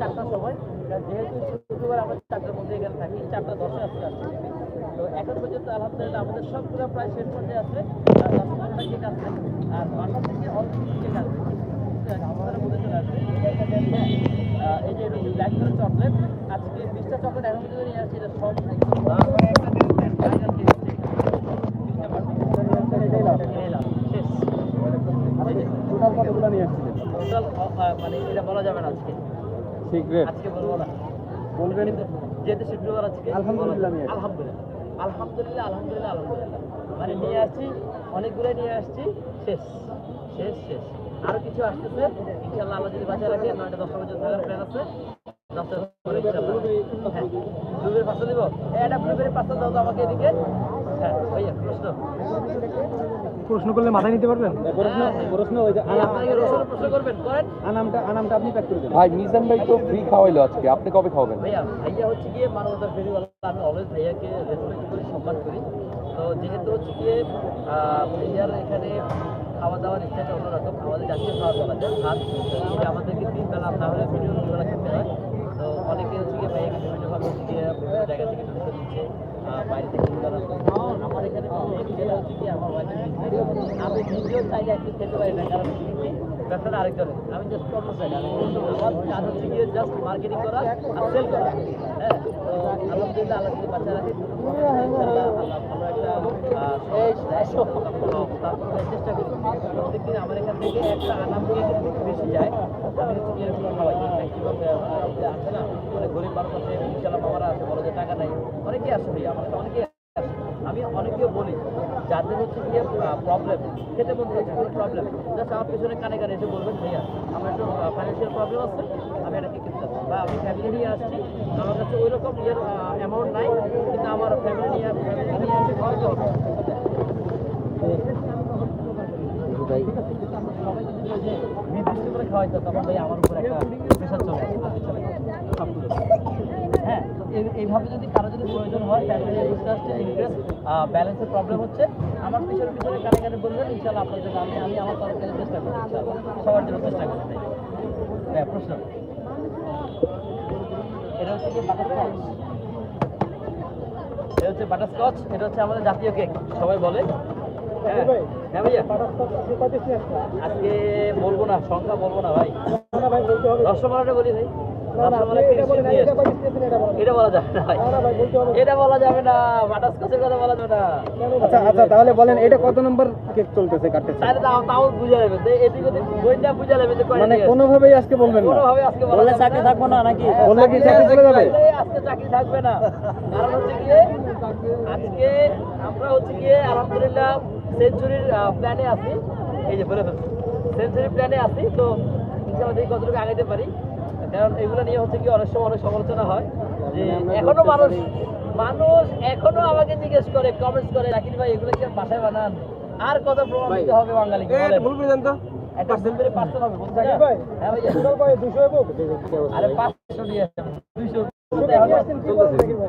চারটার সময়। যেহেতু শুক্রবার আমরা চারটার মধ্যে এখানে থাকি চারটা দশে আসতে আসছি। তো এখন পর্যন্ত আলহামদুলিল্লাহ আমাদের সবগুলো প্রায় শেষ পর্যায়ে আছে। দশ পনেরোটা কেক আছে আর বাসা থেকে অল্প কেক আছে এই যে ব্ল্যাক কালার চকলেট আজকে বিশটা চকলেট এখন পর্যন্ত নিয়ে আসছি এটা সব টোটাল মানে এটা বলা যাবে না আজকে। সিক্রেট আজকে বলব না বলবেন? যেহেতু শুক্রবার আজকে আলহামদুলিল্লাহ আলহামদুলিল্লাহ। আলহামদুলিল্লাহ আলহামদুলিল্লাহ আলহামদুলিল্লাহ। মানে নিয়ে আসছি অনেকগুলো নিয়ে আসছি। শেষ শেষ শেষ। আরও কিছু আসতেছে। ইনশাল্লাহ আল্লাহ যদি বাঁচা রাখে নয়টা দশটা পর্যন্ত থাকার প্ল্যান আছে। দশটা ব্লুবেরি পাঁচটা দিব এটা ব্লুবেরি পাঁচটা দাও তো আমাকে এদিকে। হ্যাঁ ভাইয়া প্রশ্ন। প্রশ্ন করলে মাথায় নিতে পারবেন? প্রশ্ন প্রশ্ন ওই যে হ্যাঁ, আপনাকে রসুনের প্রশ্ন করবেন? করেন। আনামটা আনামটা আপনি প্যাক করে দেন ভাই মিজান ভাই তো ফ্রি খাওয়াইলো আজকে। আপনি কবে খাওয়াবেন? ভাইয়া ভাইয়া হচ্ছে গিয়ে মানবতার ফেরিওয়ালা আমি অলওয়েজ ভাইয়াকে রেসপেক্ট করি সম্মান করি। তো যেহেতু হচ্ছে গিয়ে ভাইয়ার এখানে খাওয়া দাওয়ার স্টাইলটা অন্যরকম। আমাদের জাতীয় খাওয়া বলা যায় ভাত আমাদেরকে তিন বেলা না হলে ভিডিও দুবেলা খেতে হয় তো অনেকে হচ্ছে গিয়ে ভাইয়াকে বিভিন্নভাবে হচ্ছে গিয়ে বিভিন্ন জায়গা থেকে টুরিস্ট দিচ্ছে আহ, থেকে এখানে। আমি নিজেও পারি না, কারণ ব্যবসাটা আমি জাস্ট মার্কেটিং করা আর হ্যাঁ তো আলহামদুলিল্লাহ আল্লাহ যদি বাচ্চা রাখে চেষ্টা করি প্রত্যেকদিন আমার এখান থেকে একটা আনাম বেশি যায়। আমি ম্যাক্সিমাম আছে না অনেক গরিব মানুষ আছে ইনশাল্লাহ মামারা আছে, বলে যে টাকা নাই। অনেকেই আসে ভাই আমার অনেকেই আসে। আমি অনেকেও বলি, যাদের হচ্ছে গিয়ে প্রবলেম খেতে বলতে হচ্ছে কোনো প্রবলেম জাস্ট আমার পিছনে কানে কানে এসে বলবেন, ভাইয়া, আমার একটু ফাইন্যান্সিয়াল প্রবলেম আছে, আমি এটা কিনতে চাচ্ছি। বা আমি ফ্যামিলি নিয়ে আসছি, আমার কাছে ওই রকম ইয়ের অ্যামাউন্ট নাই, কিন্তু আমার ফ্যামিলি নিয়ে ফ্যামিলি নিয়ে আসি হবে ভাই সবাই যদি ওই যে নির্দিষ্ট করে খাওয়াইতো তখন ভাই আমার উপর একটা প্রেশার চলে হ্যাঁ এইভাবে যদি কারও যদি প্রয়োজন হয় ফ্যামিলি আসছে ইন্টারেস্ট ব্যালেন্সের প্রবলেম হচ্ছে। আমার পিছনে পিছনে কানে কানে বলবেন ইনশাল্লাহ আপনার জন্য আমি আমি আমার তরফ থেকে চেষ্টা করি ইনশাল্লাহ সবার জন্য চেষ্টা করি তাই হ্যাঁ প্রশ্ন। এটা হচ্ছে কি বাটারস্কচ এটা হচ্ছে বাটারস্কচ এটা হচ্ছে আমাদের জাতীয় কেক সবাই বলে। হ্যাঁ। হ্যাঁ ভাইয়া। আজকে বলব না সংখ্যা বলব না ভাই। রসমালাইটা বলি ভাই। রসমালাই তিরিশ পিস নিয়ে এসেছি। এটা বলা যাবে না এটা বলা যাবে না বাটারস্কচের কথা বলা যাবে না। আচ্ছা আচ্ছা তাহলে বলেন এটা কত নম্বর কেক চলতেছে কাটতেছে? তাহলে তাও তাও বুঝা যাবে যে এদিক ওদিক বইটা বুঝা যাবে যে মানে। কোনোভাবেই আজকে বলবেন না। কোনোভাবে আজকে বলা চাকরি থাকব না নাকি? বললে কি চাকরি চলে যাবে? আজকে চাকরি থাকবে না। কারণ হচ্ছে আজকে আমরা হচ্ছে গিয়ে আলহামদুলিল্লাহ সেঞ্চুরির প্ল্যানে আছি। এই যে বলে ফেলছি। সেঞ্চুরির প্ল্যানে আছি তো ইনশাআল্লাহ কতটুকু আগাইতে পারি। কারণ এগুলো নিয়ে হচ্ছে কি অনেক সময় অনেক সমালোচনা হয় যে এখনও মানুষ মানুষ এখনও আমাকে জিজ্ঞেস করে কমেন্টস করে রাকিব ভাই এগুলো কি বাসায় বানান? আর কত প্রমাণ দিতে হবে বাঙালিকে? বলেন? একটা সেঞ্চুরি পার্সেল হবে বুঝছেন? না? হ্যাঁ ভাইয়া। আরে পাঁচশো নিয়ে আসেন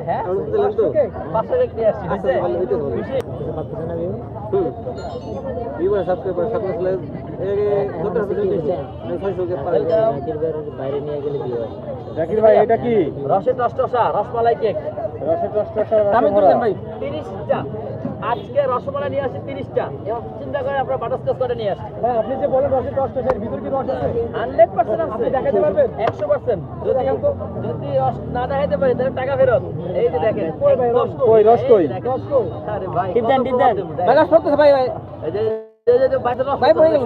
হ্যাঁ? পাঁচশো নিয়ে আসছি হয়েছে বাইরে নিয়ে গেলে বিয়ে হয়। জাকির ভাই এটা কি? রসে টসটসা রসমালাই কেক। রসে টসটসা ভাই। তিরিশটা। আজকে রসমালাই নিয়ে আসি তিরিশটা। চিন্তা করে আপনার বাটারস্কচ করে নিয়ে আসি ভাই আপনি যে বলেন রসের টসটসা ভিতর কি রস আছে? হান্ড্রেড পার্সেন্ট আছে। দেখাতে পারবেন? একশো পার্সেন্ট। যদি যদি রস না দেখাইতে পারি তাহলে টাকা ফেরত। এই যে দেখেন। কই ভাই, রস কই, রস কই? আরে ভাই টিপ দেন, টিপ দেন। করতেছে ভাই ভাই এই যে-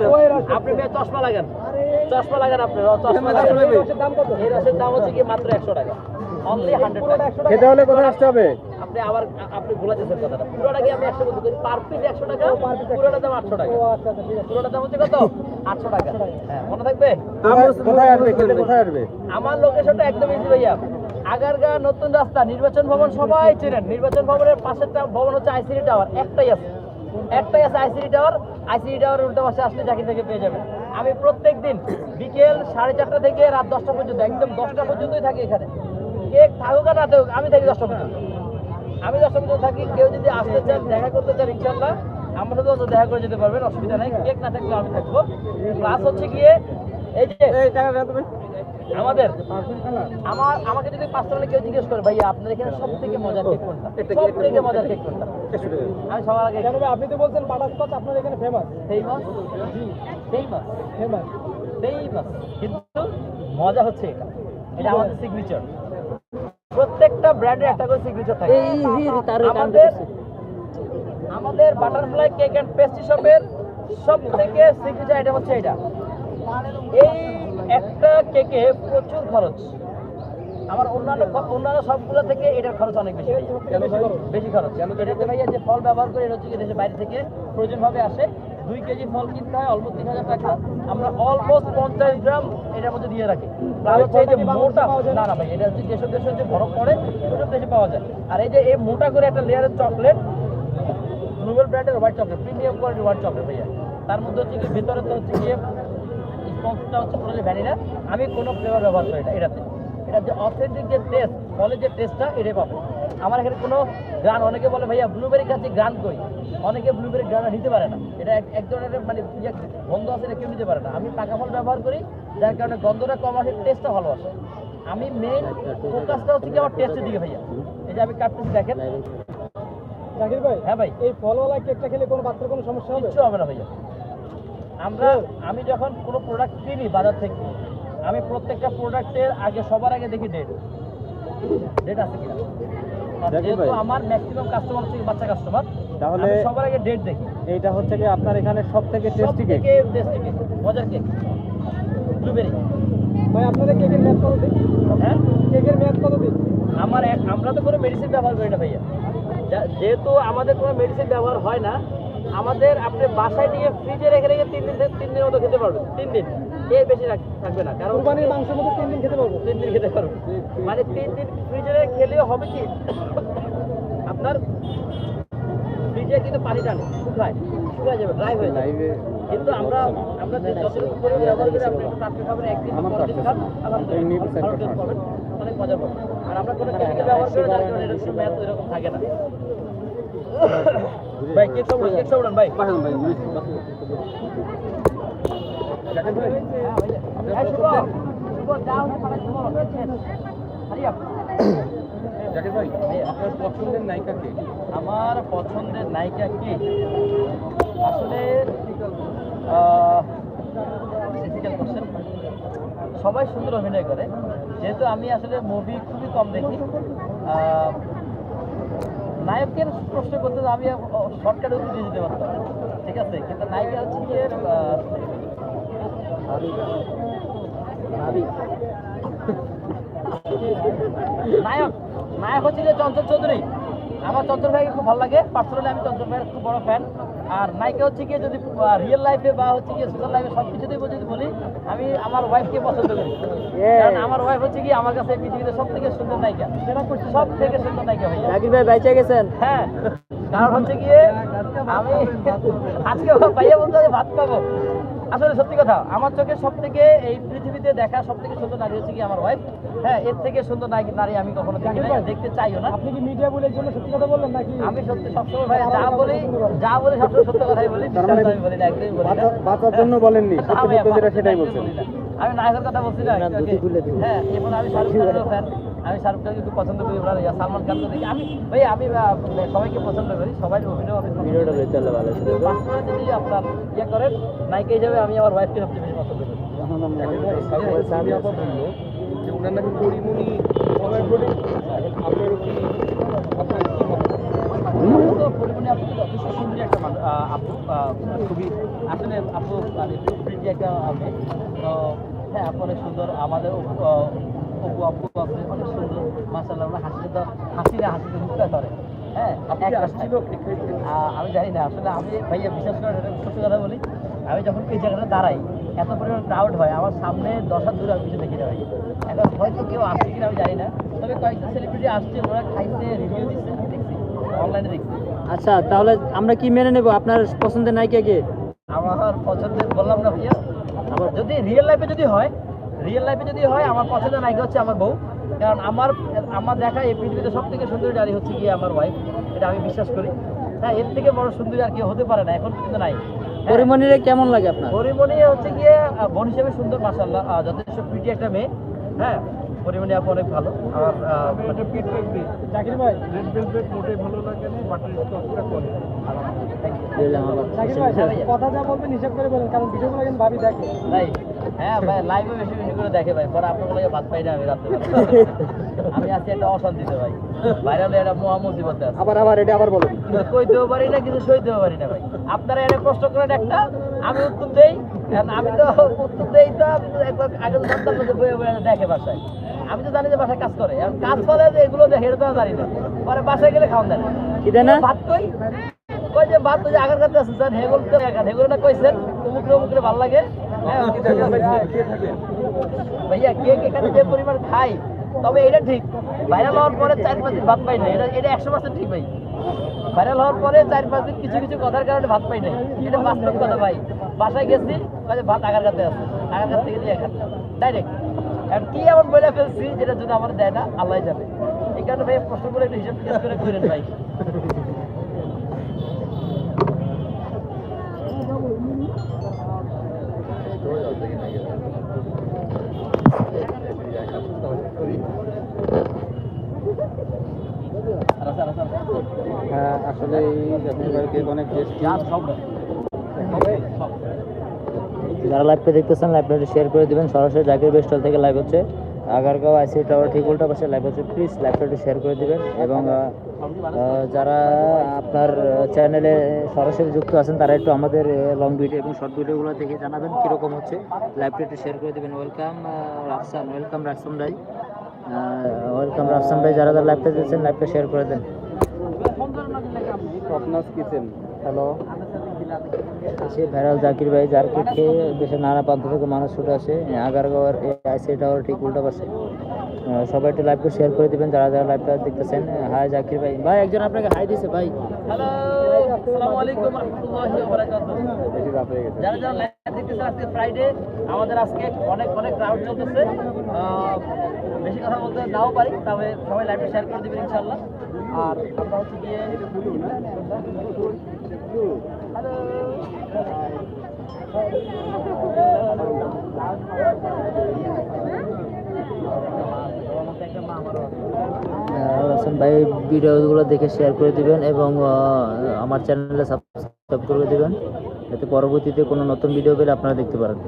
রস রস? আপনি চশমা লাগান। চশমা লাগান আপনি চশমা লাগান। দাম এই রসের দাম হচ্ছে কি মাত্র একশো টাকা। অনলি হান্ড্রেড টাকা। খেতে হলে কোথায় আসতে হবে? আপনি আবার আপনি ভুলে কথাটা। পুরোটা কি আমি একশো বলতে করি পার পিস একশো টাকা? পুরোটা দাম আটশো টাকা। পুরোটা দাম হচ্ছে কত? আটশো টাকা। হ্যাঁ মনে থাকবে? আমার লোকেশনটা একদম ইজি ভাইয়া। আগারগা নতুন রাস্তা নির্বাচন ভবন সবাই চেনেন। নির্বাচন ভবনের পাশেরটা ভবন হচ্ছে আইসিডি টাওয়ার একটাই আছে। একটাই আছে আইসিডি টাওয়ার আইসিডি টাওয়ারের উল্টো পাশে আসলে জাকির থেকে পেয়ে যাবেন। আমি প্রত্যেক দিন বিকেল সাড়ে চারটা থেকে রাত দশটা পর্যন্ত একদম দশটা পর্যন্তই থাকি এখানে। কেক থাকুক আর না থাকুক আমি থাকি দশটা পর্যন্ত। আমি দশটা পর্যন্ত থাকি কেউ যদি আসতে চান দেখা করতে চান ইনশাল্লাহ আমার সাথে অন্তত দেখা করে যেতে পারবেন অসুবিধা নাই কেক না থাকলে আমি থাকব। প্লাস হচ্ছে গিয়ে এই যে আমাদের আমার আমাকে যদি পার্সোনালি কেউ জিজ্ঞেস করে ভাইয়া আপনার এখানে সব থেকে মজার কেক কোনটা? সব থেকে মজার কেক কোনটা? আমি সবার আগে আপনি তো বলছেন বাটারস্কচ আপনার এখানে famous famous famous famous famous কিন্তু মজা হচ্ছে এটা। এটা আমাদের সিগনেচার প্রত্যেকটা ব্র্যান্ডের একটা করে সিগনেচার থাকে। এই তার আমাদের আমাদের বাটারফ্লাই কেক এন্ড পেস্ট্রি শপের সব থেকে সিগনেচার আইটেম হচ্ছে এটা। এই একটা কেকে প্রচুর খরচ। আমার অন্যান্য অন্যান্য সবগুলো থেকে এটার খরচ অনেক বেশি বেশি খরচ। কেন এটাতে ভাইয়া যে ফল ব্যবহার করে এটা হচ্ছে দেশের বাইরে থেকে প্রয়োজন ভাবে আসে। দুই কেজি ফল কিনতে হয়, অলমোস্ট তিন হাজার টাকা। আমরা অলমোস্ট পঞ্চাশ গ্রাম এটার মধ্যে দিয়ে রাখি। যে মোটা, না না ভাই, এটা হচ্ছে যেসব দেশে যে বরফ পড়ে ওসব দেশে পাওয়া যায়। আর এই যে এই মোটা করে একটা লেয়ারের চকলেট নোবেল ব্র্যান্ডের white chocolate premium quality white chocolate ভাইয়া। তার মধ্যে হচ্ছে কি, ভিতরে তো হচ্ছে গিয়ে স্পঞ্জটা হচ্ছে পুরো ভ্যানিলা আমি কোনো ফ্লেভার ব্যবহার করি না এটাতে। এটা যে অথেন্টিক যে টেস্ট ফলের যে টেস্টটা এটাই পাবো। আমার এখানে কোনো গ্রান অনেকে বলে ভাইয়া ব্লুবেরি খাচ্ছি গ্রান কই? অনেকে ব্লুবেরি গ্রান নিতে পারে না। এটা এক- ধরনের মানে ইয়ে গন্ধ আছে এটা কেউ নিতে পারে না। আমি পাকা ফল ব্যবহার করি যার কারণে গন্ধটা কম আসে টেস্টটা ভালো আসে। আমি মেইন ফোকাসটা হচ্ছে কি আমার টেস্টের দিকে ভাইয়া। এই যে আমি কাটতেছি দেখেন। জাকির ভাই হ্যাঁ ভাই। এই ফলওয়ালা কেকটা খেলে কোনো বাচ্চার কোনো সমস্যা হবে? কিচ্ছু হবে না ভাইয়া। আমরা আমি যখন কোনো প্রোডাক্ট কিনি বাজার থেকে আমি প্রত্যেকটা প্রোডাক্টের আগে সবার আগে দেখি ডেট ডেট আছে কিনা? যেহেতু ভাই। আমার ম্যাক্সিমাম কাস্টমার হচ্ছে বাচ্চা কাস্টমার তাহলে- সবার আগে ডেট দেখি। এইটা হচ্ছে কি আপনার এখানে সব থেকে টেস্টি কেক মজার কেক ব্লুবেরি ভাই আপনাদের কেকের মেয়াদ কত দিন? হ্যাঁ? কেকের মেয়াদ কত দিন? আমার আমরা তো কোনো মেডিসিন ব্যবহার করি না ভাইয়া। যেহেতু আমাদের কোনো মেডিসিন ব্যবহার হয় না আমাদের আপনি বাসায় নিয়ে ফ্রিজে রেখে রেখে তিন দিন থেকে- তিন দিনের মতো খেতে পারবেন তিন দিন এর বেশি থাকবে না। কারণ কুরবানির মাংসের মধ্যে তিন দিন খেতে পারব। তিন দিন খেতে পারবেন মানে তিন দিন ফ্রিজে খেলেও হবে কি? আপনার ফ্রিজে কিন্তু পানি টানে শুকায়। শুকায় যাবে ড্রাই হয়ে যাবে। কিন্তু আমরা আমরা যে যতটুকু করে ব্যবহার করি আপনি টাটকা খাবেন একদিন খান আলহামদুলিল্লাহ। অনেক মজা পাবেন আর আমরা কোনো কেমিক্যাল ব্যবহার করি যার কারণে কোনো মেয়াদ এরকম থাকে না। ভাই কেক সব কেক সব ভাই? হ্যাঁ, ভাইয়া। এই শুভ, শুভ, যাও, পাঠাচ্ছি, বলো, শেষ। Hurry up. পছন্দের নায়িকা কে আমার পছন্দের নায়িকা কে? আসলে সবাই সুন্দর অভিনয় করে। যেহেতু আমি আসলে মুভি খুবই কম দেখি। নায়কের প্রশ্ন করতে আমি শর্টকাট উত্তর দিয়ে দিতে পারতাম। ঠিক আছে? কিন্তু নায়িকা হচ্ছে নায়ক নায়ক হচ্ছে যে চঞ্চল চৌধুরী। আমার চঞ্চল ভাইকে খুব ভালো লাগে। পার্সোনালি আমি চঞ্চল ভাইয়ের খুব বড় ফ্যান আর নায়িকা হচ্ছে গিয়ে যদি রিয়েল লাইফে বা হচ্ছে গিয়ে সোশ্যাল লাইফে সব কিছুতেই যদি বলি আমি আমার ওয়াইফকে পছন্দ করি। কারণ আমার ওয়াইফ হচ্ছে কি আমার কাছে পৃথিবীতে সব থেকে সুন্দর নায়িকা। সব থেকে সুন্দর নায়িকা ভাইয়া। জাকির ভাই বাইচে গেছেন? হ্যাঁ। কারণ হচ্ছে গিয়ে আমি আজকে ভাইয়া বলতে ভাত পাবো আসলে সত্যি কথা আমার চোখে সব থেকে এই পৃথিবীতে দেখা সব থেকে সুন্দর নারী হচ্ছে কি আমার ওয়াইফ হ্যাঁ এর থেকে সুন্দর নারী নারী আমি কখনো দেখি নাই, দেখতে চাইও না। আপনি কি মিডিয়া বলে জন্য সত্যি কথা বললেন নাকি? আমি সত্যি সবসময় ভাই যা বলি যা বলি সবসময় সত্য কথাই বলি মানে আমি বলি না একদমই বলি না। বাঁচার জন্য বলেননি না ভাইয়া, একদমই বলি না। আমি নায়কের কথা বলছি না হ্যাঁ এরপর আমি শাহরুখ খানের ফ্যান আমি শাহরুখ খানকে খুব পছন্দ করি ওরা সালমান খানকে দেখি। আমি ভাই আমি সবাইকে পছন্দ করি সবাই অভিনয় আমি ভিডিওটা করি। ভালো ছিল। যদি আপনার ইয়ে করেন নায়িকা হিসাবে আমি আমার ওয়াইফকে সবচেয়ে বেশি পছন্দ করি। স্বামী আপা বলল যে ওনার নাকি পরিমণি আপনার কি আপনার কি মত? তো পরিমণি আপু যথেষ্ট সুন্দরী একটা মানুষ আপু খুবই আসলে আপু মানে একটা মেয়ে। তো হ্যাঁ আপু অনেক সুন্দর আমাদের অপু অপু আছে অনেক সুন্দর মাসাল্লাহ আমরা হাসিতে তো হাসি না হাসিতে মুখটা করে হ্যাঁ আমি জানি না আসলে আমি ভাইয়া বিশ্বাস এটা সত্যি কথা বলি। আমি যখন এই জায়গাটা দাঁড়াই এত পরিমাণ ক্রাউড হয় আমার সামনে দশ হাত দূরে আমি কিছু দেখি না ভাই। এখন হয়তো কেউ আসছে কিনা আমি জানি না তবে কয়েকটা সেলিব্রিটি আসছে ওরা খাইছে রিভিউ দিচ্ছে দেখছি অনলাইনে দেখছি। আচ্ছা তাহলে আমরা কি মেনে নেব? আপনার পছন্দের নায়িকা কে? আমার পছন্দের বললাম না ভাইয়া। আমার যদি রিয়েল লাইফে যদি হয় রিয়েল লাইফে যদি হয় আমার পছন্দের নায়িকা হচ্ছে আমার বউ। কারণ আমার আমার দেখা এই পৃথিবীতে সব থেকে সুন্দরী নারী হচ্ছে গিয়ে আমার ওয়াইফ এটা আমি বিশ্বাস করি। হ্যাঁ এর থেকে বড় সুন্দরী আর কেউ হতে পারে না এখন কিন্তু নাই। হ্যাঁ, পরিমণিরে কেমন লাগে আপনার? পরিমণি হচ্ছে গিয়ে বোন হিসেবে সুন্দর মাসাল্লাহ যথেষ্ট প্রিটি একটা মেয়ে। হ্যাঁ পরিমাণে আপু অনেক ভালো। জাকির ভাই? রেড ভেলভেট মোটেই ভালো লাগে না বাটার স্কচটা করে জাকির ভাই কথা যা বলবেন হিসাব করে বলেন কারণ ভিডিওগুলো কিন্তু ভাবি দেখে। তাই হ্যাঁ ভাই লাইভে বেশি বেশি করে দেখে ভাই পরে আপনার লাগে ভাত পাই না আমি রাত্রে। আমি আছি একটা অশান্তিতে ভাই ভাইরালে একটা মহা মুসিবতে আছে। আবার আবার এটা আবার বলুন। কইতেও পারি না কিন্তু সইতেও পারি না ভাই। আপনারা এনে প্রশ্ন করেন একটা আমি উত্তর দেই কারণ আমি তো উত্তর দেই তো আমি তো একবার আগে জানতাম যে বইয়ে বইয়ে দেখে বাসায়। আমি তো জানি যে বাসায় কাজ করে কাজ করে যে এগুলো দেখে এটা তো জানি না। পরে বাসায় গেলে খাওয়ান দেন। ভাত কই? কই যে আগার কাছে আছে স্যার হেগুল তো একা হেগুল না কইছেন? উমুকরে উমুকরে ভালো লাগে? হ্যাঁ ভাইয়া কেক এখানে যে পরিমাণ খাই তবে এটা ঠিক। ভাইরাল হওয়ার পরে চার পাঁচ দিন ভাত পাই না এটা এটা একশো পার্সেন্ট ঠিক ভাই। ভাইরাল হওয়ার পরে চার পাঁচ দিন কিছু কিছু কথার কারণে ভাত পাই না এটা বাস্তব কথা ভাই। বাসায় গেছি ভাত আগার কাছে আছে। আগার কাছ থেকে দিয়ে ডাইরেক্ট কি এমন বলে ফেলছি যেটা যদি আমার দেয় না আল্লাহ যাবে এই কারণে ভাই প্রশ্ন করে একটু হিসাব করে করেন ভাই আচ্ছা, আচ্ছা, আচ্ছা। হ্যাঁ আসলে এই যারা লাইভটা দেখতেছেন লাইভটা শেয়ার করে দিবেন। সরাসরি জাকির বেস্টল থেকে লাইভ হচ্ছে। আগারগাঁও আইসি টাওয়ার ঠিক উল্টা পাশে লাইভ হচ্ছে প্লিজ লাইভটা একটু শেয়ার করে দেবেন এবং যারা আপনার চ্যানেলে সরাসরি যুক্ত আছেন তারা একটু আমাদের লং ভিডিও এবং শর্ট ভিডিওগুলো দেখে জানাবেন কীরকম হচ্ছে। লাইভটা একটু শেয়ার করে দেবেন। ওয়েলকাম রাফসান। ওয়েলকাম রাফসান ভাই। ওয়েলকাম রাফসান ভাই। যারা যারা লাইভটা দিচ্ছেন লাইভটা শেয়ার করে দেন। স্বপ্নাস কিচেন হ্যালো সে ভাইরাল জাকির ভাই যার খেয়ে দেশের নানা প্রান্ত থেকে মানুষ ছুটে আসে আগারগাঁওয়ের আইসি টাওয়ার ঠিক উল্টা পাশে। সবাই একটু লাইভটা শেয়ার করে দিবেন যারা যারা লাইভটা দেখতেছেন। হাই জাকির ভাই। ভাই একজন আপনাকে হাই দিছে ভাই। যারা যারা লাইভ দেখতেছেন আজকে ফ্রাইডে আমাদের আজকে অনেক অনেক ক্রাউড চলতেছে। বেশি কথা বলতে নাও পারি তবে সবাই লাইভটা শেয়ার করে দিবেন ইনশাআল্লাহ। আর আমরা হচ্ছে গিয়ে হ্যালো ভাই ভিডিওগুলো দেখে শেয়ার করে দিবেন এবং আমার চ্যানেলে সাবস্ক্রাইব করে দিবেন। যাতে পরবর্তীতে কোনো নতুন ভিডিও পেলে আপনারা দেখতে পারেন।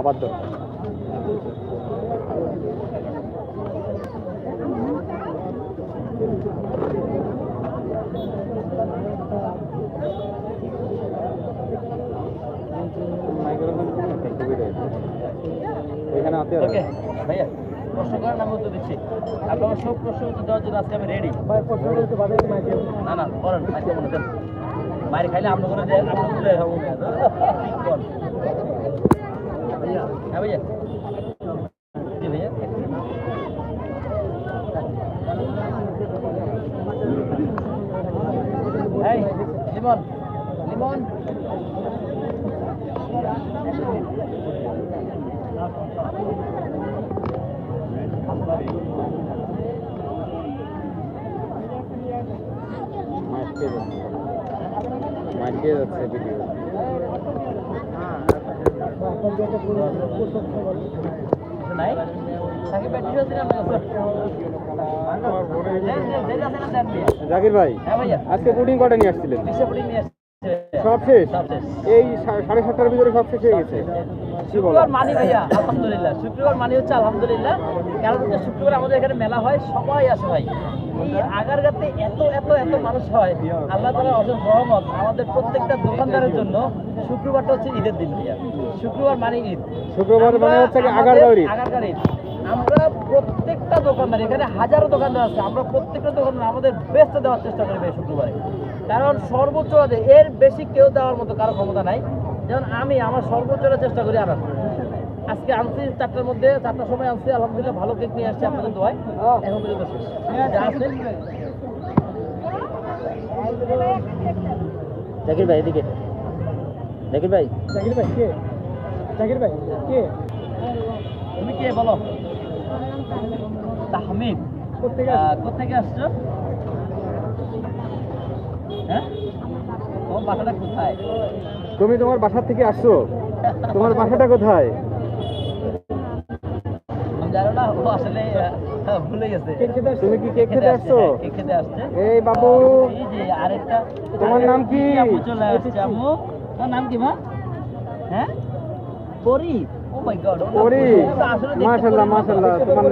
আবার তো ওকে ভাইয়া প্রশ্ন করেন আমি উত্তর দিচ্ছি। আপনার সব প্রশ্ন উত্তর দেওয়ার জন্য আজকে আমি রেডি না না করেন মাইকে মনে দেন মায়ের খাইলে আপনার করে দেন আপনি তুলে খাব কর হ্যাঁ ভাইয়া জি ভাইয়া এই লিমন লিমন মাইকে যাচ্ছে মাইকে যাচ্ছে ভিডিও কিছু নাই সাকিব ভাই ঠিক আছে না জাকির ভাই হ্যাঁ আজকে পুডিং কটা নিয়ে আসছিলেন? সব শেষ? এই সাড়ে সাতটার ভিতরে সব শেষ হয়ে গেছে। শুক্রবার মানি ভাইয়া আলহামদুলিল্লাহ। শুক্রবার মানি হচ্ছে আলহামদুলিল্লাহ। কারণ হচ্ছে শুক্রবার আমাদের এখানে মেলা হয় সবাই আসে ভাই। এই আগারগাতে এত এত এত মানুষ হয় আল্লাহ তালা অসংখ রহমত আমাদের প্রত্যেকটা দোকানদারের জন্য শুক্রবারটা হচ্ছে ঈদের দিন ভাইয়া। শুক্রবার মানে ঈদ। শুক্রবার মানে হচ্ছে আগারগাঁওয়ের ঈদ। আমরা প্রত্যেকটা দোকানদার এখানে হাজারো দোকানদার আছে আমরা প্রত্যেকটা দোকানদার আমাদের বেস্ট দেওয়ার চেষ্টা করি শুক্রবারে। কারণ সর্বোচ্চ এর বেশি কেউ দেওয়ার মতো কারও ক্ষমতা নাই। যেমন আমি আমার সর্বোচ্চটা চেষ্টা করি আনার। আজকে আনছি চারটার মধ্যে চারটার সময় আনছি আলহামদুলিল্লাহ ভালো কেক নিয়ে আসছি আপনাদের দোয়ায়। এখন পর্যন্ত শেষ। জাকির ভাই এদিকে। জাকির ভাই। জাকির ভাই কে? জাকির ভাই কে? তুমি কে বলো? তাহমিদ। কোথেকে আসছো? হ্যাঁ? তোমার বাসাটা কোথায়? তুমি তোমার বাসা থেকে আসছো? তোমার বাসাটা কোথায়? না ও আসলে ভুলে গেছে। তুমি কি কেক খেতে আসছো? এই বাবু। তোমার নাম কি? আম্মু চলে আসছে আম্মু। তোমার নাম কি মা? হ্যাঁ? পরি ও মাই মাশাআল্লাহ মাশাআল্লাহ তোমার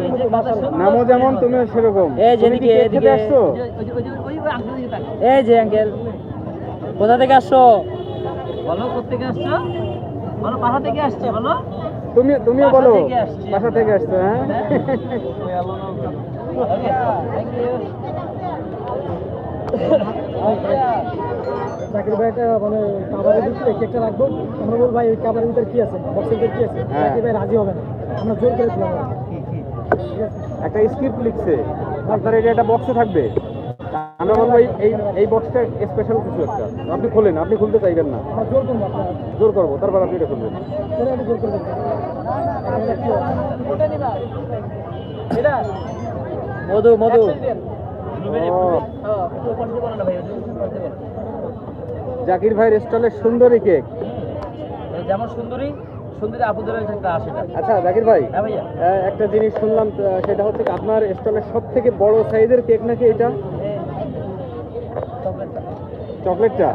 নামও যেমন তুমিও সেরকম। এই যে তুমি এদিকে। আসছো? এই যে আঙ্কেল কোথা থেকে আসছো? বলো কোথেকে আসছো? বলো বাসা থেকে আসছে বলো। তুমি তুমিও বলো বাসা থেকে আসছো হ্যাঁ? ওকে থ্যাংক ইউ চাকরি ভাই একটা মানে কাবারের ভিতরে কেকটা রাখব। আমরা বলব ভাই ওই কাবারের ভিতরে কি আছে? বক্সের ভিতরে কি আছে? চাকরি ভাই রাজি হবে না। আমরা জোর করে দিলাম। একটা স্ক্রিপ্ট লিখছে। আপনার এটা একটা বক্সে থাকবে। আমরা বলব এই এই এই বক্সটা স্পেশাল কিছু একটা। আপনি খোলেন আপনি খুলতে চাইবেন না। জোর করব জোর করব তারপর আপনি এটা খুলবেন। এটা মধু মধু। জাকির ভাইয়ের স্টলের সুন্দরী কেক যেমন সুন্দরী সুন্দরী আপুদের একটা আশিটা আচ্ছা জাকির ভাই হ্যাঁ একটা জিনিস শুনলাম সেটা হচ্ছে আপনার স্টলের সব থেকে বড় সাইজের কেক নাকি এটা? চকলেটটা।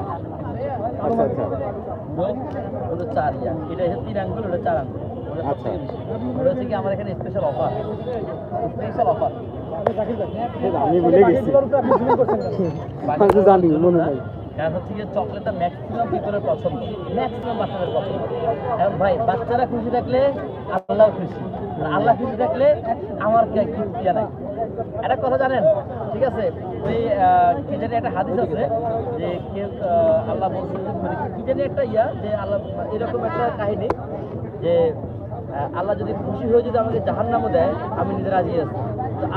আচ্ছা আচ্ছা। ওটা চার ইয়া। এটা হচ্ছে তিন আঙ্গুল ওটা চার আঙ্গুল। আচ্ছা। ওটা হচ্ছে কি আমার এখানে স্পেশাল অফার স্পেশাল অফার আমি ভুলে গেছি। জানি মনে নাই। কারণ হচ্ছে গিয়ে চকলেটটা ম্যাক্সিমাম ভিতরে পছন্দ। ম্যাক্সিমাম বাচ্চাদের পছন্দ। এখন ভাই, বাচ্চারা খুশি থাকলে আল্লাহ খুশি। আল্লাহ খুশি থাকলে আমার ইয়া নাই। একটা কথা জানেন? ঠিক আছে? ওই কি জানি একটা হাদিস আছে যে কেউ আল্লাহ বলছেন মানে কি জানি একটা ইয়া যে আল্লাহ, এরকম একটা কাহিনী যে আল্লাহ যদি খুশি হয়ে যদি আমাকে জাহান্নামও দেয়, আমি নিজে রাজি আছি।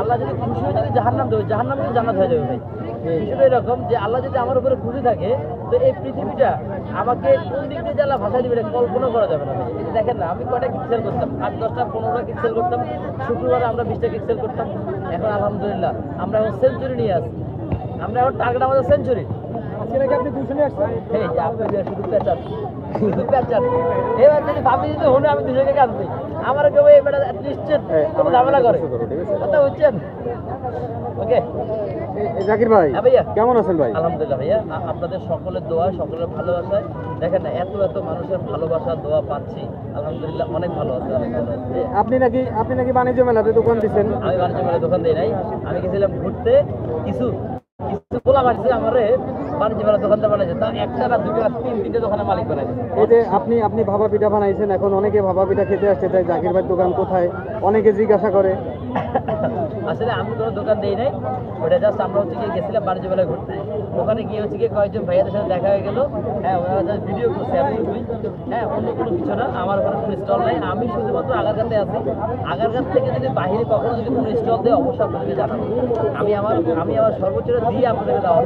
আল্লাহ যদি খুশি হয়ে যদি জাহান্নাম দেবে জাহান্নাম কিন্তু জান্নাত হয়ে যাবে ভাই। বিষয়টা এরকম যে আল্লাহ যদি আমার উপরে খুশি থাকে তো এই পৃথিবীটা আমাকে কোন দিক দিয়ে আল্লাহ ভাষা দিবে কল্পনা করা যাবে না। দেখেন না আমি কয়টা কিক্সেল করতাম? আট দশটা পনেরোটা কিক্সেল করতাম। শুক্রবারে আমরা বিশটা কিক্সেল করতাম। এখন আলহামদুলিল্লাহ আমরা এখন সেঞ্চুরি নিয়ে আসি আমরা এখন টার্গেট আমাদের সেঞ্চুরি আপনি দুশো নিয়ে আসছেন? এই আপনি শুধু পেঁচান শুধু পেঁচান। এবার যদি ভাবি যদি হলে আমি দুজনকে কাঁদছি আমার কেউ এবার নিশ্চিত কোনো ঝামেলা করে। কথা বুঝছেন? ওকে এই জাকির ভাই হ্যাঁ ভাইয়া। কেমন আছেন ভাই? আলহামদুলিল্লাহ ভাইয়া আপনাদের সকলের দোয়া সকলের ভালোবাসায়। দেখেন না এত এত মানুষের ভালোবাসা দোয়া পাচ্ছি। আলহামদুলিল্লাহ অনেক ভালো আছে আপনি নাকি আপনি নাকি বাণিজ্য মেলাতে দোকান দিচ্ছেন আমি বাণিজ্য মেলায় দোকান দিই নাই। আমি গেছিলাম ঘুরতে কিছু কিছু আমারে বাণিজ্য মেলা দোকানদার বানাইছে। তা একটা দুটো তিন তিনটে দোকানের মালিক বানাইছে। এই যে আপনি আপনি ভাবা পিঠা বানাইছেন এখন অনেকে ভাবা পিঠা খেতে আসছে তাই জাকির ভাই দোকান কোথায়? অনেকে জিজ্ঞাসা করে। আসলে আমি কোনো দোকান দিই নাই। ওটা জাস্ট আমরা হচ্ছে গিয়ে গেছিলাম বাণিজ্য বেলা ঘুরতে। ওখানে গিয়ে হচ্ছে গিয়ে কয়েকজন ভাইয়াদের সাথে দেখা হয়ে গেল। হ্যাঁ ওরা জাস্ট ভিডিও করছে আমি হ্যাঁ অন্য কোনো কিছু না। আমার ওখানে কোনো স্টল নাই। আমি শুধুমাত্র আগারগাতে আছি। আগারগাত থেকে যদি বাহিরে কখনো যদি কোনো স্টল দেয়, অবশ্যই আপনাদেরকে জানাব। আমি আমার আমি আমার সর্বোচ্চটা দিয়ে আপনাদেরকে দেওয়া।